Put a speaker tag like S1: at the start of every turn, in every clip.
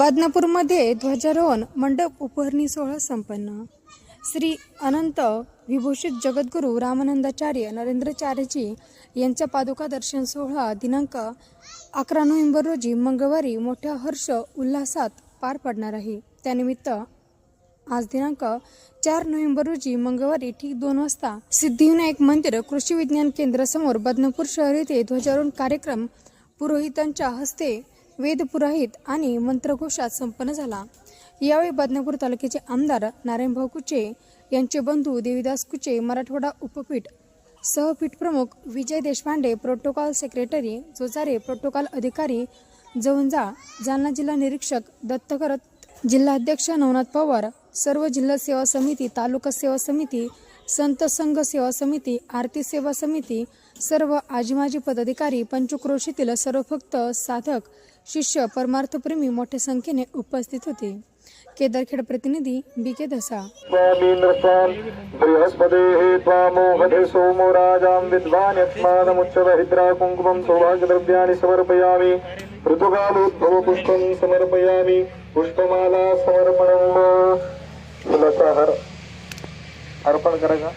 S1: बदनापूरमध्ये ध्वजारोहण मंडप उपहरणी सोहळा संपन्न. श्री अनंत विभूषित जगद्गुरू रामानंदाचार्य नरेंद्रचार्यजी यांचा पादुका दर्शन सोहळा दिनांक अकरा नोव्हेंबर रोजी मंगळवारी मोठ्या हर्ष उल्हासात पार पडणार आहे. त्यानिमित्त आज दिनांक चार नोव्हेंबर रोजी मंगळवारी ठीक दोन वाजता सिद्धिविनायक मंदिर कृषी विज्ञान केंद्रासमोर बदनापूर शहर येथे ध्वजारोहण कार्यक्रम पुरोहितांच्या हस्ते वेदपुरोहित आणि मंत्रघोषात संपन्न झाला. यावेळी बदनापूर तालुक्याचे आमदार नारायणभाऊ कुचे यांचे बंधू देवीदास कुचे मराठवाडा उपपीठ सहपीठ प्रमुख Vijay Deshpande protocol secretary Jojare protocol अधिकारी जवंजा जालना जिल्हा निरीक्षक दत्तकरत जिल्हाध्यक्ष नवनाथ पवार सर्व जिल्हा सेवा समिती तालुका सेवा समिती संत संघ सेवा समिती आरती सेवा समिती सर्व आजीमाजी पदाधिकारी पंचक्रोशीतील सर्व भक्त साधक शिष्य परमार्थप्रेमी मोठ्या संख्येने उपस्थित होते. केदारखेड प्रतिनिधी बी के धसा.
S2: स्वामीन्द्रस्वान् हे त्वामोहते सोमो राजां विद्वान् यस्मादमुच्चवहिद्रा कुङ्कुमं सौभाग्यद्रव्याणि समर्पयामि ऋतुकालोद्भव समर्पयामि पुष्पमाला समर्पणं फुलाचा हार अर्पण करायचा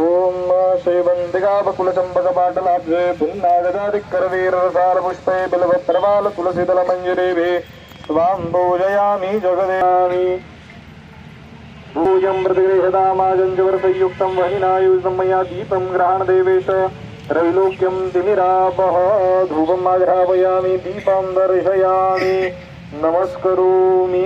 S2: ओम श्रीवंदिका बकुलचंपक पाटलाब्जे पुन्नागजादिकरवीरसार पुष्पे बिल्व प्रवाल तुलसीदल मंजरेभे स्वां पूजयामि जगदयामि भूयं प्रतिगृहदामाजञ्जवर्तयुक्तं वहिनायुतं मया दीपं ग्रहणदेवेश त्रैलोक्यं तिमिरापः धूपम् आघ्रापयामि दीपं दर्शयामि। नमस्करोमि।